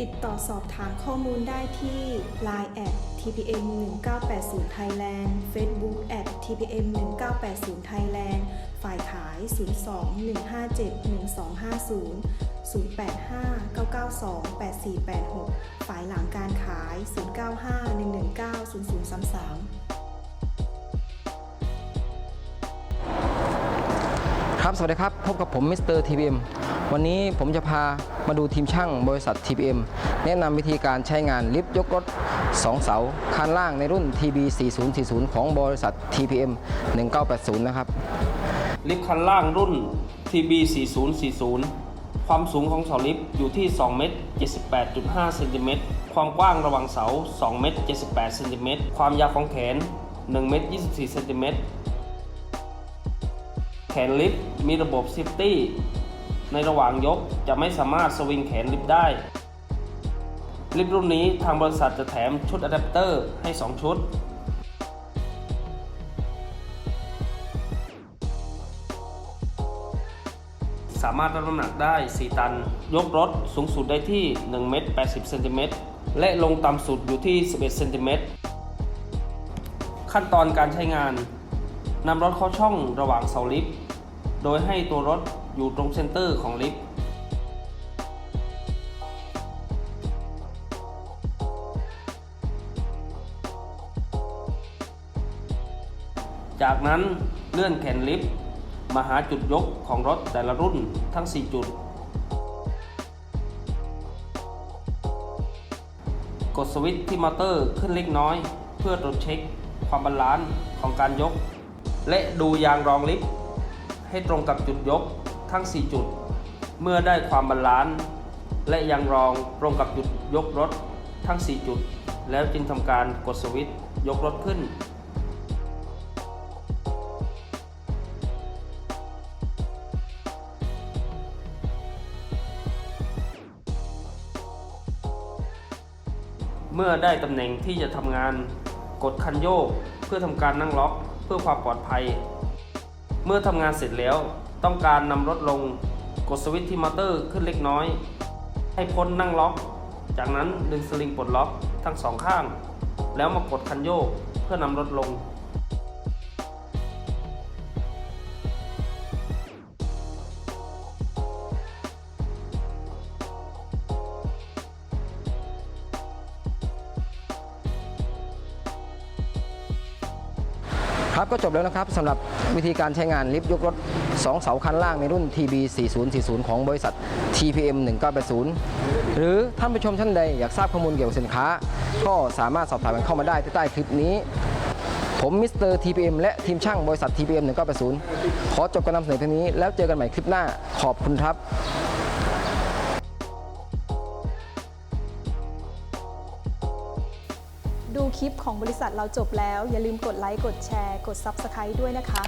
ติดต่อสอบถามข้อมูลได้ที่ Line at tpm 1980 Thailand Facebook at tpm 1980 Thailand ฝ่ายขาย 02 157 1250 085 992 8486 ฝ่ายหลังการขาย 095 119 0033ครับ สวัสดีครับ พบกับผมมิสเตอร์ TPM วั วันนี้ผมจะพามาดูทีมช่างบริษัท TPM แนะนำวิธีการใช้งานลิฟต์ยกรถ 2 เสาคานล่างในรุ่น TB 4040 ของบริษัท TPM 1980 นะครับ ลิฟต์คันล่างรุ่น TB 4040 ความสูงของเสาลิฟต์อยู่ที่ 2 เมตร 78.5 เซนติเมตร ความกว้างระหว่างเสา 2 เมตร 78 เซนติเมตร ความยาวของแขน 1 เมตร 24 เซนติเมตร แขนลิฟต์มีระบบซิฟตี้ ในระหว่างยกจะไม่สามารถสวิงแขนลิฟต์ได้ลิฟต์รุ่นนี้ทางบริษัทจะแถมชุดอะแดปเตอร์ให้ 2 ชุด สามารถรับน้ำหนักได้ 4 ตัน ยกรถสูงสุดได้ที่1เมตร80เซนติเมตรและลงต่ำสุดอยู่ที่ 11เซนติเมตรขั้นตอนการใช้งานนำรถเข้าช่องระหว่างเสาลิฟต์ โดยให้ตัวรถ อยู่ตรงเซนเตอร์ของลิฟต์จากนั้นเลื่อนแขนลิฟต์มาหาจุดยกของรถแต่ละรุ่นทั้ง 4 จุด กดสวิตช์ที่มอเตอร์ขึ้นเล็กน้อย เพื่อตรวจเช็คความบาลานซ์ของการยก และดูยางรองลิฟต์ให้ตรงกับจุดยก ทั้ง 4 จุด เมื่อได้ความบาลานซ์และยางรองตรงกับจุดยกรถทั้ง 4 จุด แล้วจึงทำการกดสวิตช์ยกรถขึ้น เมื่อได้ตำแหน่งที่จะทำงานกดคันโยกเพื่อทำการนั่งล็อกเพื่อความปลอดภัย เมื่อทำงานเสร็จแล้ว ต้องการนำรถลงกดสวิตช์ที่มอเตอร์ขึ้นเล็กน้อย ให้พ้นนั่งล็อก จากนั้นดึงสลิงปลดล็อกทั้งสองข้าง แล้วมากดคันโยกเพื่อนำรถลง ครับก็จบแล้วนะครับสำหรับวิธีการใช้งานลิฟต์ยกรถ 2 เสาคันล่างในรุ่น TB 4040 ของบริษัท TPM 1980 หรือท่านผู้ชมท่านใดอยากทราบข้อมูลเกี่ยวกับสินค้า ก็สามารถสอบถามกันเข้ามาได้ที่ใต้คลิปนี้ ผมมิสเตอร์ TPM และทีมช่างบริษัท TPM 1980 ขอจบการนำเสนอเพียงนี้แล้วเจอกันใหม่คลิปหน้าขอบคุณครับ คลิปของบริษัทเราจบแล้ว อย่าลืมกดไลค์ กดแชร์ กด Subscribe ด้วยนะคะ